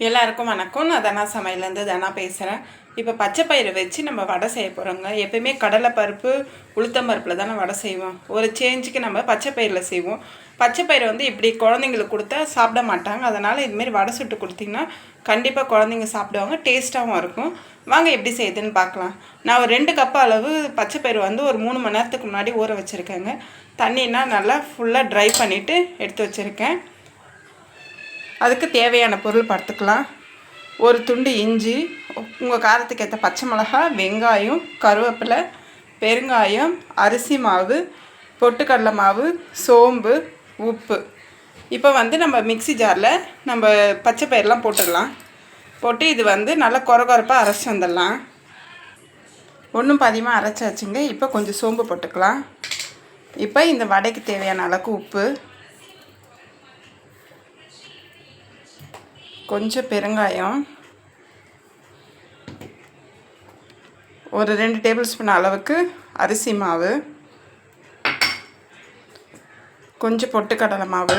எல்லாருக்கும் வணக்கம். நான் தனா சமையலேருந்து தனா பேசுகிறேன் இப்போ பச்சை பயிறு வச்சு நம்ம வடை செய்ய போகிறோங்க எப்பயுமே கடலைப்பருப்பு உளுத்தம் பருப்பில் தானே வடை செய்வோம். ஒரு சேஞ்சுக்கு நம்ம பச்சை பயிரில் செய்வோம். பச்சை பயிரை வந்து இப்படி குழந்தைங்களுக்கு கொடுத்தா சாப்பிட மாட்டாங்க. அதனால் இதுமாரி வடை சுட்டு கொடுத்தீங்கன்னா கண்டிப்பாக குழந்தைங்க சாப்பிடுவாங்க. டேஸ்ட்டாகவும் இருக்கும். வாங்க எப்படி செய்யுதுன்னு பார்க்கலாம். நான் ஒரு ரெண்டு கப் அளவு பச்சை பயிர் வந்து ஒரு மூணு மணி நேரத்துக்கு முன்னாடி ஊற வச்சுருக்கேங்க. தண்ணினா நல்லா ஃபுல்லாக ட்ரை பண்ணிவிட்டு எடுத்து வச்சுருக்கேன். அதுக்கு தேவையான பொருள் பார்த்துக்கலாம் ஒரு துண்டு இஞ்சி உங்கள் காரத்துக்கு ஏற்ற பச்சை மிளகா வெங்காயம் கருவேப்பிலை பெருங்காயம் அரிசி மாவு பொட்டுக்கடலை மாவு சோம்பு உப்பு. இப்போ வந்து நம்ம மிக்ஸி ஜாரில் நம்ம பச்சை பயிரெலாம் போட்டுடலாம். போட்டு இது வந்து நல்லா குறை குறைப்பாக அரைச்சி வந்துடலாம். ஒன்றும் பாதியமாக அரைச்சாச்சுங்க. இப்போ கொஞ்சம் சோம்பு போட்டுக்கலாம். இப்போ இந்த வடைக்கு தேவையான அளவுக்கு உப்பு. கொஞ்சம் பெருங்காயம். ஒரு ரெண்டு டேபிள் ஸ்பூன் அளவுக்கு அரிசி மாவு. கொஞ்சம் பொட்டுக்கடலை மாவு.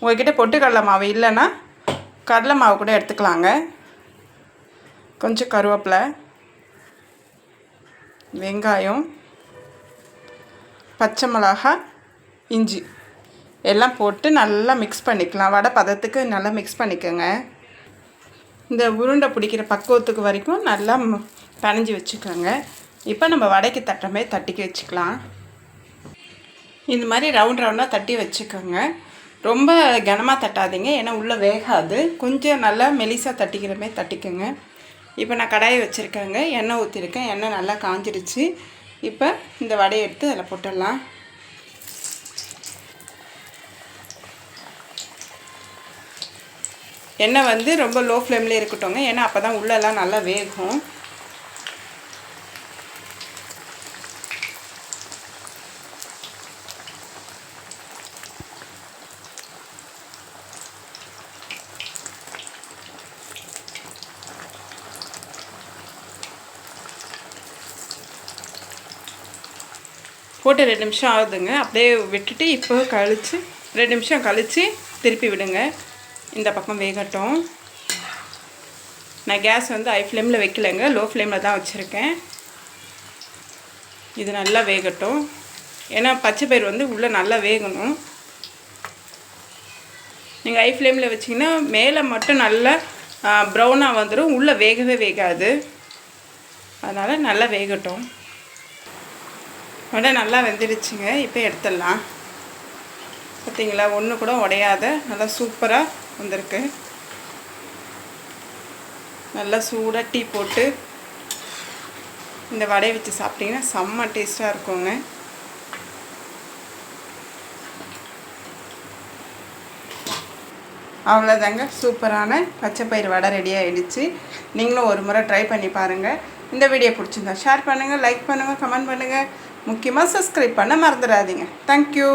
உங்கள்கிட்ட பொட்டுக்கடலை மாவு இல்லைன்னா கடலை மாவு கூட எடுத்துக்கலாங்க. கொஞ்சம் கருவேப்பிலை வெங்காயம் பச்சை மிளகா இஞ்சி. எல்லாம் போட்டு நல்லா மிக்ஸ் பண்ணிக்கலாம். வடை பதத்துக்கு நல்லா மிக்ஸ் பண்ணிக்கோங்க. இந்த உருண்டை பிடிக்கிற பக்குவத்துக்கு வரைக்கும் நல்லா பனைஞ்சி வச்சுக்கோங்க. இப்போ நம்ம வடைக்கு தட்டமே தட்டிக்கி வச்சுக்கலாம். இந்த மாதிரி ரவுண்ட் ரவுண்டாக தட்டி வச்சுக்கோங்க. ரொம்ப கனமாக தட்டாதீங்க ஏன்னா உள்ளே வேகாது. கொஞ்சம் நல்லா மெலிசாக தட்டிக்கிற மாதிரி தட்டிக்கோங்க. இப்போ நான் கடாயை வச்சுருக்கேங்க. எண்ணெய் ஊற்றிருக்கேன் எண்ணெய் நல்லா காஞ்சிருச்சு. இப்போ இந்த வடையை எடுத்து அதில் போட்டுடலாம். எண்ணெய் வந்து ரொம்ப லோ ஃப்ளேம்லேயே இருக்கட்டும்ங்க. ஏன்னா அப்போ தான் உள்ளெல்லாம் நல்லா வேகும். போட்டு ரெண்டு நிமிஷம் ஆகுதுங்க. அப்படியே விட்டுட்டு இப்போ கழித்து ரெண்டு நிமிஷம் கழித்து திருப்பி விடுங்க. இந்த பக்கம் வேகட்டும். நான் கேஸ் வந்து ஹை ஃப்ளேமில் வைக்கலைங்க. லோ ஃப்ளேமில் தான் வச்சுருக்கேன். இது நல்லா வேகட்டும். ஏன்னா பச்சை பயிர் வந்து உள்ளே நல்லா வேகணும். நீங்கள் ஹை ஃப்ளேமில் வச்சிங்கன்னா மேலே மட்டும் நல்லா ப்ரௌனாக வந்துடும் உள்ளே வேகவே வேகாது. அதனால் நல்லா வேகட்டும். உடனே நல்லா வெந்துடுச்சுங்க. இப்போ எடுத்துடலாம். பார்த்தீங்களா ஒன்று கூட உடையாத. நல்லா சூப்பராக வந்திருக்கு. நல்லா சூடாக டீ போட்டு இந்த வடையை வச்சு சாப்பிட்டிங்கன்னா செம்ம டேஸ்ட்டாக இருக்குங்க. அவ்வளோதாங்க சூப்பரான பச்சை பயிர் வடை ரெடி ஆகிடுச்சு நீங்களும் ஒரு முறை ட்ரை பண்ணி பாருங்கள் இந்த வீடியோ பிடிச்சிருந்தா ஷேர் பண்ணுங்கள் லைக் பண்ணுங்கள் கமெண்ட் பண்ணுங்கள் முக்கியமாக சப்ஸ்கிரைப் பண்ண மறந்துடாதீங்க. தேங்க்யூ